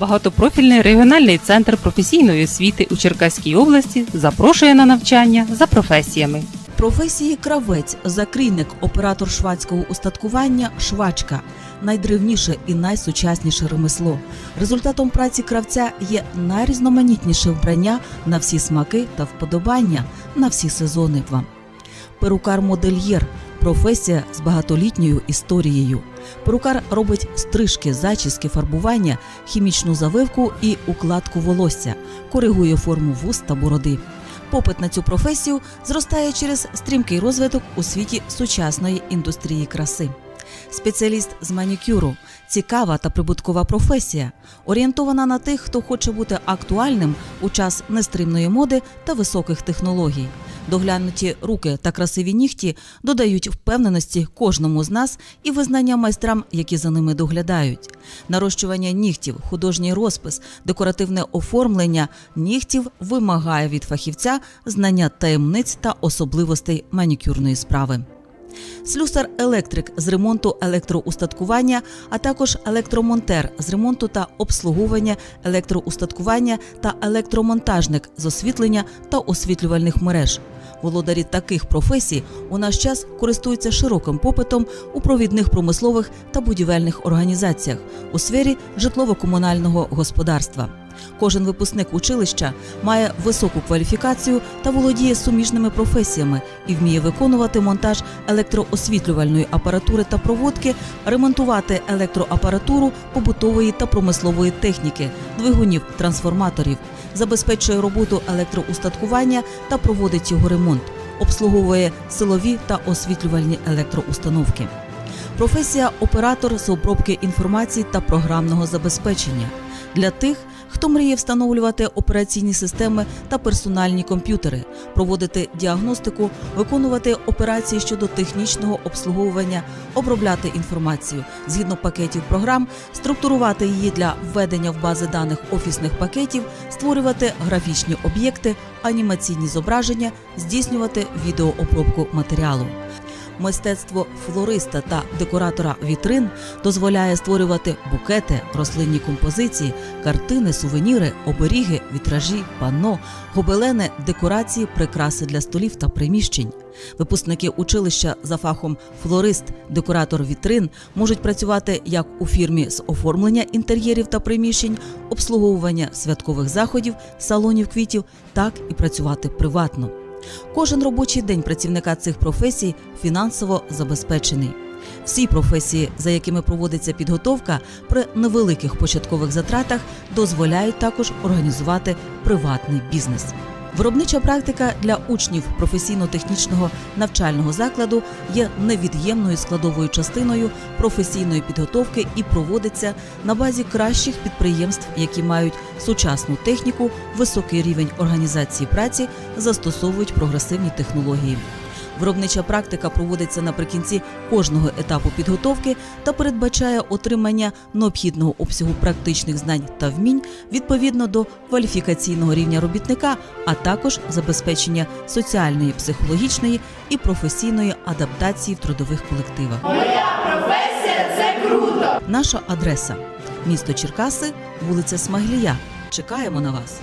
Багатопрофільний регіональний центр професійної освіти у Черкаській області запрошує на навчання за професіями. Професії кравець, закрійник, оператор швадського устаткування, швачка найдревніше і найсучасніше ремесло. Результатом праці кравця є найрізноманітніше вбрання на всі смаки та вподобання на всі сезони. Вам перукар-модельєр професія з багатолітньою історією. Перукар робить стрижки, зачіски, фарбування, хімічну завивку і укладку волосся, коригує форму вуст та бороди. Попит на цю професію зростає через стрімкий розвиток у світі сучасної індустрії краси. Спеціаліст з манікюру цікава та прибуткова професія, орієнтована на тих, хто хоче бути актуальним у час нестримної моди та високих технологій. Доглянуті руки та красиві нігті додають впевненості кожному з нас і визнання майстрам, які за ними доглядають. Нарощування нігтів, художній розпис, декоративне оформлення нігтів вимагає від фахівця знання таємниць та особливостей манікюрної справи. Слюсар-електрик з ремонту електроустаткування, а також електромонтер з ремонту та обслуговування електроустаткування та електромонтажник з освітлення та освітлювальних мереж. Володарі таких професій у наш час користуються широким попитом у провідних промислових та будівельних організаціях у сфері житлово-комунального господарства. Кожен випускник училища має високу кваліфікацію та володіє суміжними професіями і вміє виконувати монтаж електроосвітлювальної апаратури та проводки, ремонтувати електроапаратуру побутової та промислової техніки, двигунів, трансформаторів, забезпечує роботу електроустаткування та проводить його ремонт, обслуговує силові та освітлювальні електроустановки. Професія оператор з обробки інформації та програмного забезпечення для тих, хто мріє встановлювати операційні системи та персональні комп'ютери, проводити діагностику, виконувати операції щодо технічного обслуговування, обробляти інформацію згідно пакетів програм, структурувати її для введення в бази даних офісних пакетів, створювати графічні об'єкти, анімаційні зображення, здійснювати відеообробку матеріалу. Мистецтво флориста та декоратора вітрин дозволяє створювати букети, рослинні композиції, картини, сувеніри, оберіги, вітражі, панно, гобелени, декорації, прикраси для столів та приміщень. Випускники училища за фахом флорист, декоратор вітрин можуть працювати як у фірмі з оформлення інтер'єрів та приміщень, обслуговування святкових заходів, салонів квітів, так і працювати приватно. Кожен робочий день працівника цих професій фінансово забезпечений. Всі професії, за якими проводиться підготовка, при невеликих початкових затратах дозволяють також організувати приватний бізнес. Виробнича практика для учнів професійно-технічного навчального закладу є невід'ємною складовою частиною професійної підготовки і проводиться на базі кращих підприємств, які мають сучасну техніку, високий рівень організації праці, застосовують прогресивні технології. Виробнича практика проводиться наприкінці кожного етапу підготовки та передбачає отримання необхідного обсягу практичних знань та вмінь відповідно до кваліфікаційного рівня робітника, а також забезпечення соціальної, психологічної і професійної адаптації в трудових колективах. Моя Професія це круто! Наша адреса місто Черкаси, вулиця Смаглія. Чекаємо на вас.